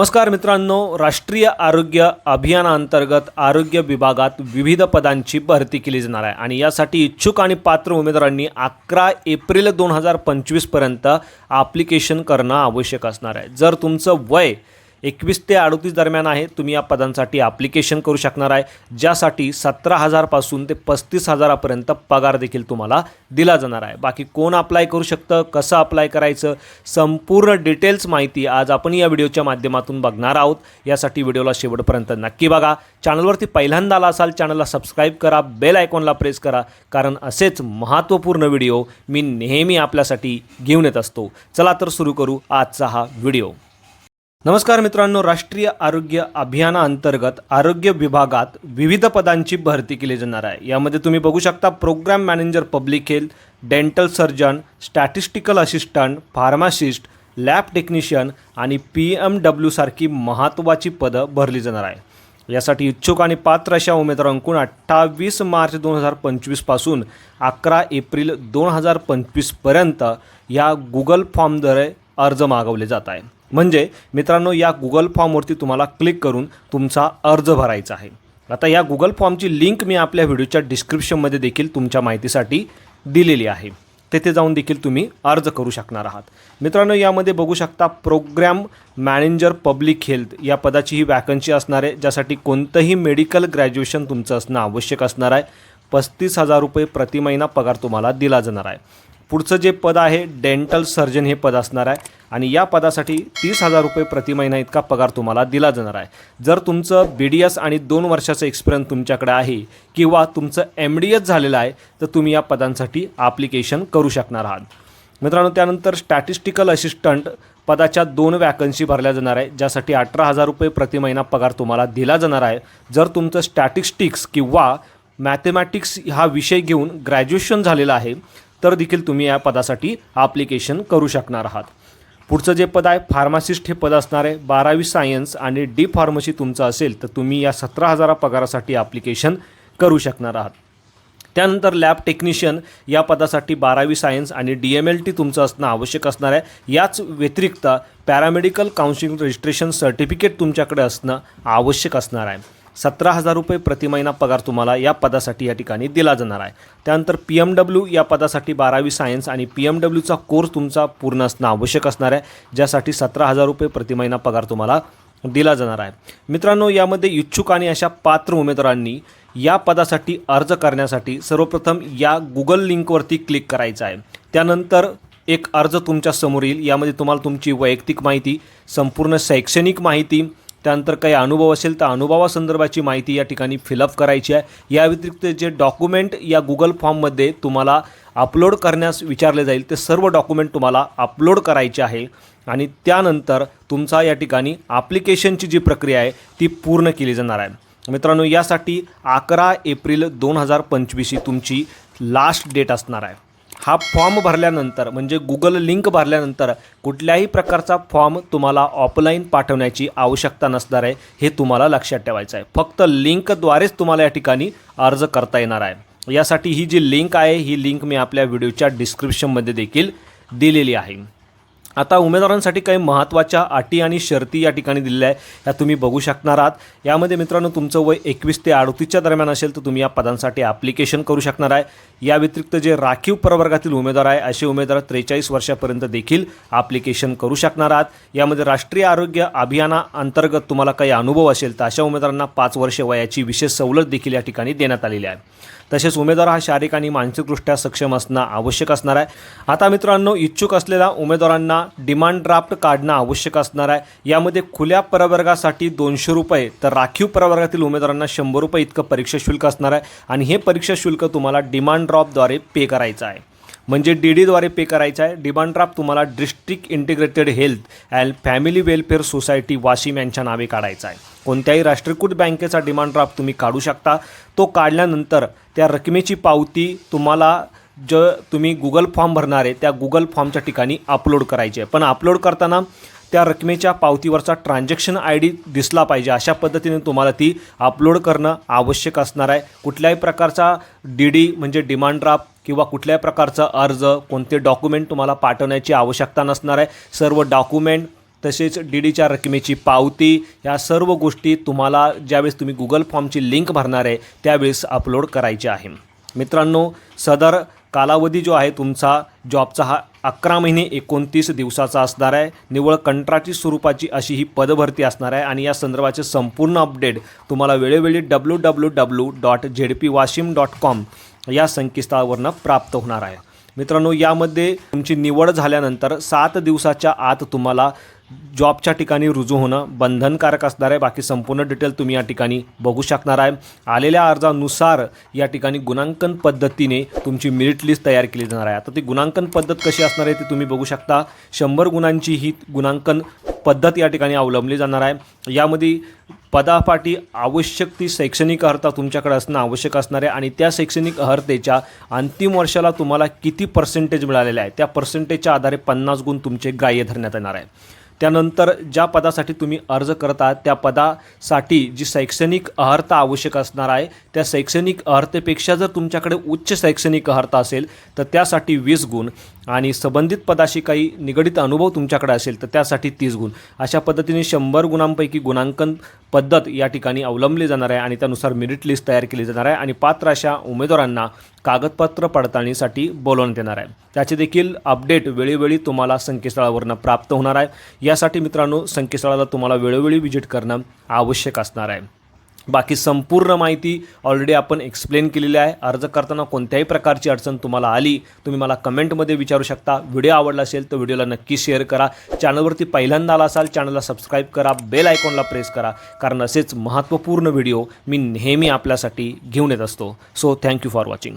नमस्कार मित्रांनो राष्ट्रीय आरोग्य अभियानाअंतर्गत आरोग्य विभागात विविध पदांची भरती केली जाणार आहे. आणि यासाठी इच्छुक आणि पात्र उमेदवारांनी अकरा एप्रिल दोन हजार पंचवीसपर्यंत ॲप्लिकेशन करणं आवश्यक असणार आहे. जर तुमचं वय एकवीस ते अडतीस दरम्यान आहे. तुम्ही या पदांसाठी ॲप्लिकेशन करू शकणार आहे. ज्यासाठी सतरा हजारपासून ते पस्तीस हजारापर्यंत पगार देखील तुम्हाला दिला जाणार आहे. बाकी कोण अप्लाय करू शकतं? कसं अप्लाय करायचं? संपूर्ण डिटेल्स माहिती आज आपण या व्हिडिओच्या माध्यमातून बघणार आहोत. यासाठी व्हिडिओला शेवटपर्यंत नक्की बघा. चॅनलवरती पहिल्यांदा आला असाल चॅनलला सबस्क्राईब करा. बेल आयकॉनला प्रेस करा. कारण असेच महत्त्वपूर्ण व्हिडिओ मी नेहमी आपल्यासाठी घेऊन येत असतो. चला तर सुरू करू आजचा हा व्हिडिओ. नमस्कार मित्रांनो राष्ट्रीय आरोग्य अभियानाअंतर्गत आरोग्य विभागात विविध पदांची भरती केली जाणार आहे. यामध्ये तुम्ही बघू शकता program manager public health dental surgeon statistical assistant pharmacist lab technician आणि पी एम डब्ल्यूसारखी महत्त्वाची पदं भरली जाणार आहे. यासाठी इच्छुक आणि पात्र अशा उमेदवारांकडून अठ्ठावीस मार्च दोन हजार पंचवीसपासून अकरा एप्रिल दोन हजार पंचवीसपर्यंत या गुगल फॉर्मद्वारे अर्ज मागवले जात आहे म्हणजे मित्रांनो या गुगल फॉर्मवरती तुम्हाला क्लिक करून तुमचा अर्ज भरायचा आहे. आता या गुगल फॉर्मची लिंक मी आपल्या व्हिडिओच्या डिस्क्रिप्शनमध्ये देखील तुमच्या माहितीसाठी दिलेली आहे. तेथे जाऊन देखील तुम्ही अर्ज करू शकणार आहात. मित्रांनो यामध्ये बघू शकता प्रोग्रॅम मॅनेजर पब्लिक हेल्थ या पदाची ही वॅकन्सी असणार आहे ज्यासाठी कोणतंही मेडिकल ग्रॅज्युएशन तुमचं असणं आवश्यक असणार आहे. पस्तीस हजार रुपये प्रति महिना पगार तुम्हाला दिला जाणार आहे. पुढचं जे पद आहे डेंटल सर्जन हे पद असणार आहे. आणि या पदासाठी तीस हजार रुपये प्रति महिना इतका पगार तुम्हाला दिला जाणार आहे. जर तुमचं बी डी एस आणि दोन वर्षाचं एक्सपिरियन्स तुमच्याकडे आहे किंवा तुमचं एम डी एस झालेलं आहे तर तुम्ही या पदांसाठी ॲप्लिकेशन करू शकणार आहात. मित्रांनो त्यानंतर स्टॅटिस्टिकल असिस्टंट पदाच्या दोन वॅकन्सी भरल्या जाणार आहे ज्यासाठी अठरा हजार रुपये प्रति महिना पगार तुम्हाला दिला जाणार आहे. जर तुमचं स्टॅटिस्टिक्स किंवा मॅथमॅटिक्स हा विषय घेऊन ग्रॅज्युएशन झालेलं आहे तर देखील तुम्ही या पदासाठी ॲप्लिकेशन करू शकणार आहात. पुढचं जे पद आहे फार्मासिस्ट हे पद असणार. आहे बारावी सायन्स आणि डी फार्मसी तुमचं असेल तर तुम्ही या सतरा हजारा पगारासाठी ॲप्लिकेशन करू शकणार आहात. त्यानंतर लॅब टेक्निशियन या पदासाठी बारावी सायन्स आणि डी एम एल टी तुमचं असणं आवश्यक असणार आहे. याच व्यतिरिक्त पॅरामेडिकल काउन्सिलिंग रजिस्ट्रेशन सर्टिफिकेट तुमच्याकडे असणं आवश्यक असणार आहे. सतरा हजार रुपये प्रति महिना पगार तुम्हाला या पदासाठी या ठिकाणी दिला जाणार आहे. त्यानंतर पी एम डब्ल्यू या पदासाठी बारावी सायन्स आणि पी एम डब्ल्यूचा कोर्स तुमचा पूर्ण असणं आवश्यक असणार आहे ज्यासाठी सतरा हजार रुपये प्रति महिना पगार तुम्हाला दिला जाणार आहे. मित्रांनो यामध्ये इच्छुक आणि अशा पात्र उमेदवारांनी या पदासाठी अर्ज करण्यासाठी सर्वप्रथम या गुगल लिंकवरती क्लिक करायचं आहे. त्यानंतर एक अर्ज तुमच्यासमोर येईल. यामध्ये तुम्हाला तुमची वैयक्तिक माहिती संपूर्ण शैक्षणिक माहिती त्यानंतर काही अनुभव असेल तर अनुभवासंदर्भाची माहिती या ठिकाणी फिलअप करायची आहे. या व्यतिरिक्त जे डॉक्युमेंट या गुगल फॉर्ममध्ये तुम्हाला अपलोड करण्यास विचारले जाईल ते सर्व डॉक्युमेंट तुम्हाला अपलोड करायचे आहे. आणि त्यानंतर तुमचा या ठिकाणी ॲप्लिकेशनची जी प्रक्रिया आहे ती पूर्ण केली जाणार आहे. मित्रांनो यासाठी अकरा एप्रिल दोन हजार पंचवीस ही तुमची लास्ट डेट असणार आहे. हा फॉर्म भरल्यानंतर म्हणजे गुगल लिंक भरल्यानंतर कुठल्याही प्रकारचा फॉर्म तुम्हाला ऑफलाईन पाठवण्याची आवश्यकता नसणार आहे हे तुम्हाला लक्षात ठेवायचं आहे. फक्त लिंकद्वारेच तुम्हाला या ठिकाणी अर्ज करता येणार आहे. यासाठी ही जी लिंक आहे ही लिंक मी आपल्या व्हिडिओच्या डिस्क्रिप्शनमध्ये देखील दिलेली आहे. आता उमेदवारांसाठी काही महत्त्वाच्या अटी आणि शर्ती या ठिकाणी दिलेल्या आहे ह्या तुम्ही बघू शकणार आहात. यामध्ये मित्रांनो तुमचं वय एकवीस ते अडतीसच्या दरम्यान असेल तर तुम्ही या पदांसाठी ॲप्लिकेशन करू शकणार आहे. या व्यतिरिक्त जे राखीव प्रवर्गातील उमेदवार आहे असे उमेदवार त्रेचाळीस वर्षापर्यंत देखील ॲप्लिकेशन करू शकणार आहात. यामध्ये राष्ट्रीय आरोग्य अभियाना अंतर्गत तुम्हाला काही अनुभव असेल तर अशा उमेदवारांना पाच वर्षे वयाची विशेष सवलत देखील या ठिकाणी देण्यात आलेली आहे. तसेच उमेदवार हा शारीरिक आणि मानसिकदृष्ट्या सक्षम असणं आवश्यक असणार आहे. आता मित्रांनो इच्छुक असलेल्या उमेदवारांना डिमांड ड्राफ्ट काढणं आवश्यक असणार आहे. यामध्ये खुल्या प्रवर्गासाठी दोनशे रुपये तर राखीव प्रवर्गातील उमेदवारांना शंभर रुपये इतकं परीक्षा शुल्क असणार आहे. आणि हे परीक्षा शुल्क तुम्हाला डिमांड ड्रॉपद्वारे पे करायचं आहे. म्हणजे डी डीद्वारे पे करायचं आहे. डिमांड ड्राफ्ट तुम्हाला district integrated health and family welfare society Washim यांच्या नावे काढायचा आहे. कोणत्याही राष्ट्रीयकृत बँकेचा डिमांड ड्राफ्ट तुम्ही काढू शकता. तो काढल्यानंतर त्या रकमेची पावती तुम्हाला ज तुम्ही गुगल फॉर्म भरणार आहे त्या गुगल फॉर्मच्या ठिकाणी अपलोड करायचे आहे. पण अपलोड करताना त्या रकमेच्या पावतीवरचा ट्रान्झॅक्शन आय डी दिसला पाहिजे. अशा पद्धतीने तुम्हाला ती अपलोड करणं आवश्यक असणार आहे. कुठल्याही प्रकारचा डी डी म्हणजे डिमांड ड्राफ्ट किंवा कुठल्याही प्रकारचा अर्ज कोणते डॉक्युमेंट तुम्हाला पाठवण्याची आवश्यकता नसणार आहे. सर्व डॉक्युमेंट तसेच डी डीच्या रकमेची पावती या सर्व गोष्टी तुम्हाला ज्यावेळेस तुम्ही गुगल फॉर्मची लिंक भरणार आहे त्यावेळेस अपलोड करायची आहे. मित्रांनो सदर कालावधी जो आहे तुमचा जॉबचा हा अकरा महिने एकोणतीस दिवसाचा असणार आहे. निव्वळ कंत्राटी स्वरूपाची अशी ही पदभरती असणार आहे आणि या संदर्भाचे संपूर्ण अपडेट तुम्हाला वेळोवेळी W W W dot Z P Washim dot com या संकेतस्थळावरनं प्राप्त होणार आहे. मित्रांनो यामध्ये तुमची निवड झाल्यानंतर सात दिवसाच्या आत तुम्हाला जॉबच्या ठिकाणी रुजू होणं बंधनकारक असणार आहे. बाकी संपूर्ण डिटेल तुम्ही या ठिकाणी बघू शकणार आहे. आलेल्या अर्जानुसार या ठिकाणी गुणांकन पद्धतीने तुमची मेरिट लिस्ट तयार केली जाणार आहे. आता ती गुणांकन पद्धत कशी असणार आहे ती तुम्ही बघू शकता. शंभर गुणांची ही गुणांकन पद्धत या ठिकाणी अवलंबली जाणार आहे. यामध्ये पदापाठी आवश्यक ती शैक्षणिक अर्हता तुमच्याकडे असणं आवश्यक असणार आहे आणि त्या शैक्षणिक अर्हतेच्या अंतिम वर्षाला तुम्हाला किती पर्सेंटेज मिळालेले आहे? त्या पर्सेंटेजच्या आधारे पन्नास गुण तुमचे ग्राह्य धरण्यात येणार आहे. त्यानंतर ज्या पदासाठी तुम्ही अर्ज करत आहात त्या पदासाठी जी शैक्षणिक अर्हता आवश्यक असणार आहे त्या शैक्षणिक अर्हतेपेक्षा जर तुमच्याकडे उच्च शैक्षणिक अर्हता असेल तर त्यासाठी वीस गुण. आणि संबंधित पदाशी काही निगडित अनुभव तुमच्याकडे असेल तर त्यासाठी तीस गुण. अशा पद्धतीने शंभर गुणांपैकी गुणांकन पद्धत या ठिकाणी अवलंबली जाणार आहे आणि त्यानुसार मेरिट लिस्ट तयार केली जाणार आहे आणि पात्र अशा उमेदवारांना कागदपत्र पडताळणीसाठी बोलवण्यात येणार आहे. त्याचे देखील अपडेट वेळोवेळी तुम्हाला संकेतस्थळावरनं प्राप्त होणार आहे. यासाठी मित्रांनो संकेतस्थळाला तुम्हाला वेळोवेळी व्हिजिट करणं आवश्यक असणार आहे. बाकी संपूर्ण माहिती ऑलरेडी आपण एक्सप्लेन केलेली आहे. अर्ज करताना कोणत्याही प्रकारची अडचण तुम्हाला आली तुम्ही मला कमेंटमध्ये विचारू शकता. व्हिडिओ आवडला असेल तर व्हिडिओला नक्की शेअर करा. चॅनलवरती पहिल्यांदा आला असाल चॅनलला सबस्क्राईब करा. बेल आयकॉनला प्रेस करा. कारण असेच महत्त्वपूर्ण व्हिडिओ मी नेहमी आपल्यासाठी घेऊन येत असतो. So thank you for watching